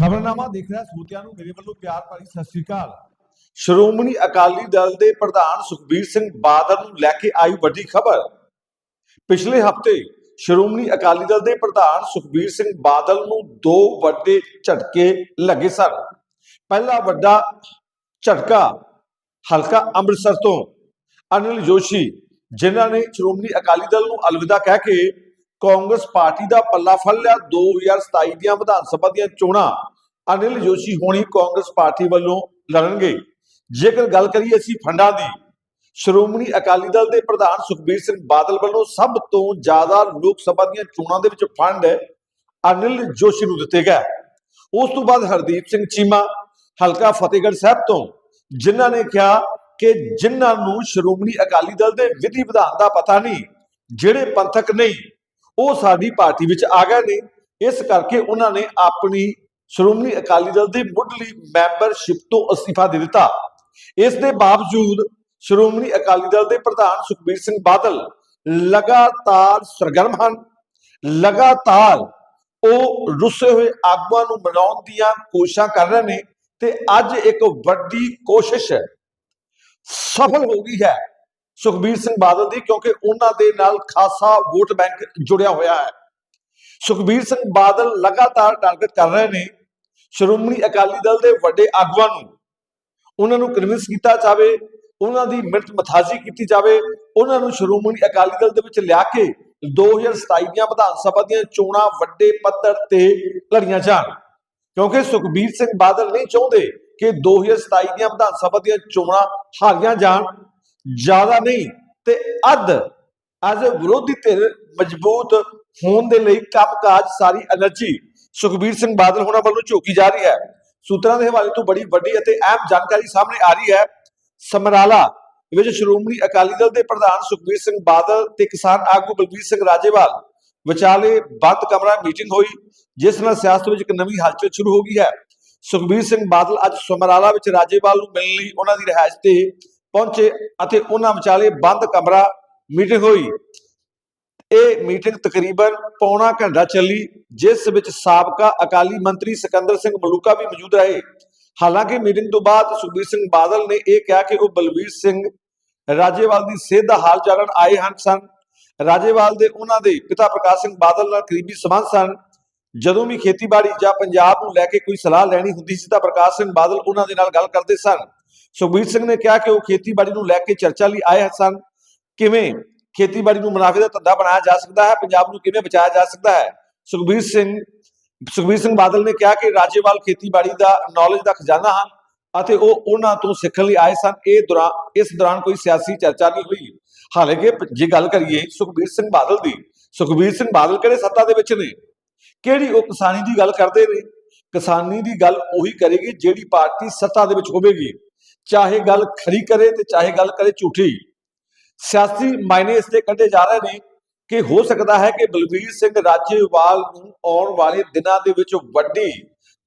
ਖਬਰਨਾਮਾ ਦੇਖ ਰਿਹਾ ਸਰੋਤਿਆਂ ਨੂੰ ਮੇਰੇ ਵੱਲੋਂ ਪਿਆਰ ਭਰੀ ਸਤਿ ਸ੍ਰੀ ਅਕਾਲ। ਸ਼੍ਰੋਮਣੀ ਅਕਾਲੀ ਦਲ ਦੇ ਪ੍ਰਧਾਨ ਸੁਖਬੀਰ ਸਿੰਘ ਬਾਦਲ ਨੂੰ ਲੈ ਕੇ ਆਈ ਵੱਡੀ ਖਬਰ। ਪਿਛਲੇ ਹਫ਼ਤੇ ਸ਼੍ਰੋਮਣੀ ਅਕਾਲੀ ਦਲ ਦੇ ਪ੍ਰਧਾਨ ਸੁਖਬੀਰ ਸਿੰਘ ਬਾਦਲ ਨੂੰ ਦੋ ਵੱਡੇ ਝਟਕੇ ਲੱਗੇ ਸਨ। ਪਹਿਲਾ ਵੱਡਾ ਝਟਕਾ ਹਲਕਾ ਅੰਮ੍ਰਿਤਸਰ ਤੋਂ ਅਨਿਲ ਜੋਸ਼ੀ, ਜਿਨ੍ਹਾਂ ਨੇ ਸ਼੍ਰੋਮਣੀ ਅਕਾਲੀ ਦਲ ਨੂੰ ਅਲਵਿਦਾ ਕਹਿ ਕੇ ਕਾਂਗਰਸ ਪਾਰਟੀ ਦਾ ਪੱਲਾ ਫੜ ਲਿਆ। 2027 ਦੀਆਂ ਵਿਧਾਨ ਸਭਾ ਦੀਆਂ ਚੋਣਾਂ ਅਨਿਲ ਜੋਸ਼ੀ ਹੋਣੀ ਕਾਂਗਰਸ ਪਾਰਟੀ ਵੱਲੋਂ ਲੜਨਗੇ। ਜੇਕਰ ਗੱਲ ਕਰੀਏ ਅਸੀਂ ਫੰਡਾਂ ਦੀ, ਸ਼੍ਰੋਮਣੀ ਅਕਾਲੀ ਦਲ ਦੇ ਪ੍ਰਧਾਨ ਸੁਖਬੀਰ ਸਿੰਘ ਬਾਦਲ ਵੱਲੋਂ ਸਭ ਤੋਂ ਜ਼ਿਆਦਾ ਲੋਕ ਸਭਾ ਦੀਆਂ ਚੋਣਾਂ ਦੇ ਵਿੱਚ ਫੰਡ ਅਨਿਲ ਜੋਸ਼ੀ ਨੂੰ ਦਿੱਤੇ ਗਏ। ਉਸ ਤੋਂ ਬਾਅਦ ਹਰਦੀਪ ਸਿੰਘ ਚੀਮਾ ਹਲਕਾ ਫਤਿਹਗੜ੍ਹ ਸਾਹਿਬ ਤੋਂ, ਜਿਨ੍ਹਾਂ ਨੇ ਕਿਹਾ ਕਿ ਜਿਨ੍ਹਾਂ ਨੂੰ ਸ਼੍ਰੋਮਣੀ ਅਕਾਲੀ ਦਲ ਦੇ ਵਿਧੀ ਵਿਧਾਨ ਦਾ ਪਤਾ ਨਹੀਂ, ਜਿਹੜੇ ਪੰਥਕ ਨਹੀਂ, ਉਹ ਸਾਡੀ ਪਾਰਟੀ ਵਿੱਚ ਆ ਗਏ ਨੇ। ਇਸ ਕਰਕੇ ਉਹਨਾਂ ਨੇ ਆਪਣੀ ਸ਼੍ਰੋਮਣੀ ਅਕਾਲੀ ਦਲ ਦੀ ਮੁੱਢਲੀ ਮੈਂਬਰਸ਼ਿਪ ਤੋਂ ਅਸਤੀਫਾ ਦੇ ਦਿੱਤਾ। ਇਸ ਦੇ ਬਾਵਜੂਦ ਸ਼੍ਰੋਮਣੀ ਅਕਾਲੀ ਦਲ ਦੇ ਪ੍ਰਧਾਨ ਸੁਖਬੀਰ ਸਿੰਘ ਬਾਦਲ ਲਗਾਤਾਰ ਸਰਗਰਮ ਹਨ। ਲਗਾਤਾਰ ਉਹ ਰੁੱਸੇ ਹੋਏ ਆਗੂਆਂ ਨੂੰ ਮਨਾਉਣ ਦੀਆਂ ਕੋਸ਼ਿਸ਼ਾਂ ਕਰ ਰਹੇ ਨੇ ਤੇ ਅੱਜ ਇੱਕ ਵੱਡੀ ਕੋਸ਼ਿਸ਼ ਸਫਲ ਹੋ ਗਈ ਹੈ ਸੁਖਬੀਰ ਸਿੰਘ ਬਾਦਲ ਦੀ ਕਿਉਂਕਿ ਉਹਨਾਂ ਦੇ ਨਾਲ ਖਾਸਾ ਵੋਟ ਬੈਂਕ ਜੁੜਿਆ ਹੋਇਆ ਹੈ। ਸੁਖਬੀਰ ਸਿੰਘ ਬਾਦਲ ਲਗਾਤਾਰ ਟਾਰਗੇਟ ਕਰ ਰਹੇ ਨੇ ਸ਼੍ਰੋਮਣੀ ਅਕਾਲੀ ਦਲ ਦੇ ਵੱਡੇ ਆਗੂਆਂ ਨੂੰ, ਉਹਨਾਂ ਨੂੰ ਕਨਵਿੰਸ ਕੀਤਾ ਜਾਵੇ, ਉਹਨਾਂ ਦੀ ਮਿੰਟ ਮਥਾਜੀ ਕੀਤੀ ਜਾਵੇ, ਉਹਨਾਂ ਨੂੰ ਸ਼੍ਰੋਮਣੀ ਅਕਾਲੀ ਦਲ ਦੇ ਵਿੱਚ ਲਿਆ ਕੇ 2027 ਦੀਆਂ ਵਿਧਾਨ ਸਭਾ ਦੀਆਂ ਚੋਣਾਂ ਵੱਡੇ ਪੱਧਰ ਤੇ ਲੜੀਆਂ ਜਾਣ। ਕਿਉਂਕਿ ਸੁਖਬੀਰ ਸਿੰਘ ਬਾਦਲ ਨਹੀਂ ਚਾਹੁੰਦੇ ਕਿ 2027 ਦੀਆਂ ਵਿਧਾਨ ਸਭਾ ਦੀਆਂ ਚੋਣਾਂ ਹਾਰੀਆਂ ਜਾਣ। ਜ਼ਿਆਦਾ ਨਹੀਂ ਤੇ ਅੱਧ ਅੱਜ ਵਿਰੋਧੀ ਧਿਰ ਮਜ਼ਬੂਤ ਹੋਣ ਦੇ ਲਈ ਕੰਮਕਾਜ ਸਾਰੀ એનર્ਜੀ ਸੁਖਬੀਰ ਸਿੰਘ ਬਾਦਲ ਹੋਣਾ ਵੱਲੋਂ ਝੋਕੀ ਜਾ ਰਹੀ ਹੈ। ਸੂਤਰਾਂ ਦੇ ਹਵਾਲੇ ਤੋਂ ਬੜੀ ਵੱਡੀ ਅਤੇ ਅਹਿਮ ਜਾਣਕਾਰੀ ਸਾਹਮਣੇ ਆ ਰਹੀ ਹੈ। ਸਮਰਾਲਾ ਵਿੱਚ ਸ਼੍ਰੋਮਣੀ ਅਕਾਲੀ ਦਲ ਦੇ ਪ੍ਰਧਾਨ ਸੁਖਬੀਰ ਸਿੰਘ ਬਾਦਲ ਤੇ ਕਿਸਾਨ ਆਗੂ ਬਲਬੀਰ ਸਿੰਘ ਰਾਜੇਵਾਲ ਵਿਚਾਲੇ ਬੰਦ ਕਮਰਾ ਮੀਟਿੰਗ ਹੋਈ, ਜਿਸ ਨਾਲ ਸਿਆਸਤ ਵਿੱਚ ਇੱਕ ਨਵੀਂ ਹਲਚਲ ਸ਼ੁਰੂ ਹੋ ਗਈ ਹੈ। ਸੁਖਬੀਰ ਸਿੰਘ ਬਾਦਲ ਅੱਜ ਸਮਰਾਲਾ ਵਿੱਚ ਰਾਜੇਵਾਲ ਨੂੰ ਮਿਲਣ ਲਈ ਉਹਨਾਂ ਦੀ ਰਿਹਾਇਸ਼ ਤੇ ਪਹੁੰਚੇ ਅਤੇ ਉਹਨਾਂ ਵਿਚਾਲੇ ਬੰਦ ਕਮਰਾ ਮੀਟਿੰਗ ਹੋਈ। ਇਹ ਮੀਟਿੰਗ ਤਕਰੀਬਨ ਪੌਣਾ ਘੰਟਾ ਚੱਲੀ, ਜਿਸ ਵਿੱਚ ਸਾਬਕਾ ਅਕਾਲੀ ਮੰਤਰੀ ਸਿਕੰਦਰ ਸਿੰਘ ਮਲੂਕਾ ਵੀ ਮੌਜੂਦ ਰਹੇ। ਹਾਲਾਂਕਿ ਮੀਟਿੰਗ ਤੋਂ ਬਾਅਦ ਸੁਖਬੀਰ ਸਿੰਘ ਬਾਦਲ ਨੇ ਇਹ ਕਿਹਾ ਕਿ ਉਹ ਬਲਬੀਰ ਸਿੰਘ ਰਾਜੇਵਾਲ ਦੀ ਸਿਹਤ ਦਾ ਹਾਲ ਜਾਣਨ ਆਏ ਹਨ ਸਨ। ਰਾਜੇਵਾਲ ਦੇ ਉਹਨਾਂ ਦੇ ਪਿਤਾ ਪ੍ਰਕਾਸ਼ ਸਿੰਘ ਬਾਦਲ ਨਾਲ ਕਰੀਬੀ ਸੰਬੰਧ ਸਨ। ਜਦੋਂ ਵੀ ਖੇਤੀਬਾੜੀ ਜਾਂ ਪੰਜਾਬ ਨੂੰ ਲੈ ਕੇ ਕੋਈ ਸਲਾਹ ਲੈਣੀ ਹੁੰਦੀ ਸੀ ਤਾਂ ਪ੍ਰਕਾਸ਼ ਸਿੰਘ ਬਾਦਲ ਉਹਨਾਂ ਦੇ ਨਾਲ ਗੱਲ ਕਰਦੇ ਸਨ। ਸੁਖਬੀਰ ਸਿੰਘ ਨੇ ਕਿਹਾ ਕਿ ਉਹ ਖੇਤੀਬਾੜੀ ਨੂੰ ਲੈ ਕੇ ਚਰਚਾ ਲਈ ਆਏ ਸਨ। ਕਿਵੇਂ? ਖੇਤੀਬਾੜੀ ਨੂੰ ਮੁਨਾਫੇ ਦਾ ਧੰਦਾ ਬਣਾਇਆ ਜਾ ਸਕਦਾ ਹੈ, ਪੰਜਾਬ ਨੂੰ ਕਿਵੇਂ ਬਚਾਇਆ ਜਾ ਸਕਦਾ ਹੈ? ਸੁਖਬੀਰ ਸਿੰਘ ਸੁਖਬੀਰ ਸਿੰਘ ਬਾਦਲ ਨੇ ਕਿਹਾ ਕਿ ਰਾਜੇਵਾਲ ਖੇਤੀਬਾੜੀ ਦਾ ਨੌਲੇਜ ਦਾ ਖਜ਼ਾਨਾ ਹਨ ਅਤੇ ਉਹ ਉਹਨਾਂ ਤੋਂ ਸਿੱਖਣ ਲਈ ਆਏ ਸਨ। ਇਹ ਦੌਰਾਨ ਇਸ ਦੌਰਾਨ ਕੋਈ ਸਿਆਸੀ ਚਰਚਾ ਨਹੀਂ ਹੋਈ। ਹਾਲਾਂਕਿ ਜੇ ਗੱਲ ਕਰੀਏ ਸੁਖਬੀਰ ਸਿੰਘ ਬਾਦਲ ਦੀ, ਸੁਖਬੀਰ ਸਿੰਘ ਬਾਦਲ ਕਿਹੜੇ ਸੱਤਾ ਦੇ ਵਿੱਚ ਨੇ? ਕਿਹੜੀ ਉਹ ਕਿਸਾਨੀ ਦੀ ਗੱਲ ਕਰਦੇ ਨੇ? ਕਿਸਾਨੀ ਦੀ ਗੱਲ ਉਹੀ ਕਰੇਗੀ ਜਿਹੜੀ ਪਾਰਟੀ ਸੱਤਾ ਦੇ ਵਿੱਚ ਹੋਵੇਗੀ। ਚਾਹੇ ਗੱਲ ਖਰੀ ਕਰੇ ਤੇ ਚਾਹੇ ਗੱਲ ਕਰੇ ਝੂਠੀ। ਸਿਆਸੀ ਮਾਇਨੇ ਇਸ ਤੇ ਕੱਢੇ ਜਾ ਰਹੇ ਨੇ ਕਿ ਹੋ ਸਕਦਾ ਹੈ ਕਿ ਬਲਵੀਰ ਸਿੰਘ ਰਾਜੇਵਾਲ ਨੂੰ ਆਉਣ ਵਾਲੇ ਦਿਨਾਂ ਦੇ ਵਿੱਚ ਵੱਡੀ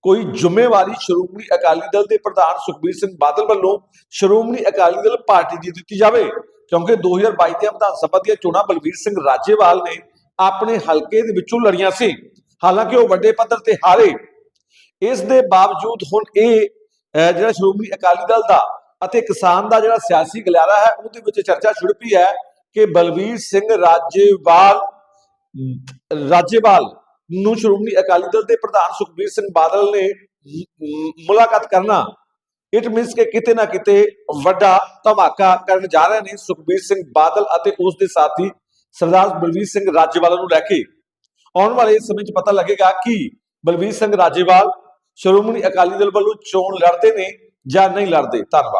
ਕੋਈ ਜ਼ਿੰਮੇਵਾਰੀ ਸ਼੍ਰੋਮਣੀ ਅਕਾਲੀ ਦਲ ਦੇ ਪ੍ਰਧਾਨ ਸੁਖਬੀਰ ਸਿੰਘ ਬਾਦਲ ਵੱਲੋਂ ਸ਼੍ਰੋਮਣੀ ਅਕਾਲੀ ਦਲ ਪਾਰਟੀ ਦੀ ਦਿੱਤੀ ਜਾਵੇ। ਕਿਉਂਕਿ 2022 ਦੀਆਂ ਵਿਧਾਨ ਸਭਾ ਦੀਆਂ ਚੋਣਾਂ ਬਲਬੀਰ ਸਿੰਘ ਰਾਜੇਵਾਲ ਨੇ ਆਪਣੇ ਹਲਕੇ ਦੇ ਵਿੱਚੋਂ ਲੜੀਆਂ ਸੀ। ਹਾਲਾਂਕਿ ਉਹ ਵੱਡੇ ਪੱਧਰ ਤੇ ਹਾਰੇ। ਇਸ ਦੇ ਬਾਵਜੂਦ ਹੁਣ ਇਹ ਜਿਹੜਾ ਸ਼੍ਰੋਮਣੀ ਅਕਾਲੀ ਦਲ ਦਾ ਅਤੇ ਕਿਸਾਨ ਦਾ ਜਿਹੜਾ ਸਿਆਸੀ ਗਲਿਆਰਾ ਹੈ, ਉਹਦੇ ਵਿੱਚ ਚਰਚਾ ਛੁੜ ਪਈ ਹੈ ਕਿ ਬਲਵੀਰ ਸਿੰਘ ਰਾਜੇਵਾਲ ਰਾਜੇਵਾਲ ਨੂੰ ਸ਼੍ਰੋਮਣੀ ਅਕਾਲੀ ਦਲ ਦੇ ਪ੍ਰਧਾਨ ਸੁਖਬੀਰ ਸਿੰਘ ਬਾਦਲ ਨੇ ਮੁਲਾਕਾਤ ਕਰਨਾ। ਇਟ ਮੀਨਸ ਕਿ ਕਿਤੇ ਨਾ ਕਿਤੇ ਵੱਡਾ ਧਮਾਕਾ ਕਰਨ ਜਾ ਰਹੇ ਨੇ ਸੁਖਬੀਰ ਸਿੰਘ ਬਾਦਲ ਅਤੇ ਉਸ ਦੇ ਸਾਥੀ ਸਰਦਾਰ ਬਲਵੀਰ ਸਿੰਘ ਰਾਜੇਵਾਲ ਨੂੰ ਲੈ ਕੇ। ਆਉਣ ਵਾਲੇ ਸਮੇਂ 'ਚ ਪਤਾ ਲੱਗੇਗਾ ਕਿ ਬਲਵੀਰ ਸਿੰਘ ਰਾਜੇਵਾਲ ਸ਼੍ਰੋਮਣੀ ਅਕਾਲੀ ਦਲ ਵੱਲੋਂ ਚੋਣ ਲੜਦੇ ਨੇ ਜਾਂ ਨਹੀਂ ਲੜਦੇ। ਧੰਨਵਾਦ।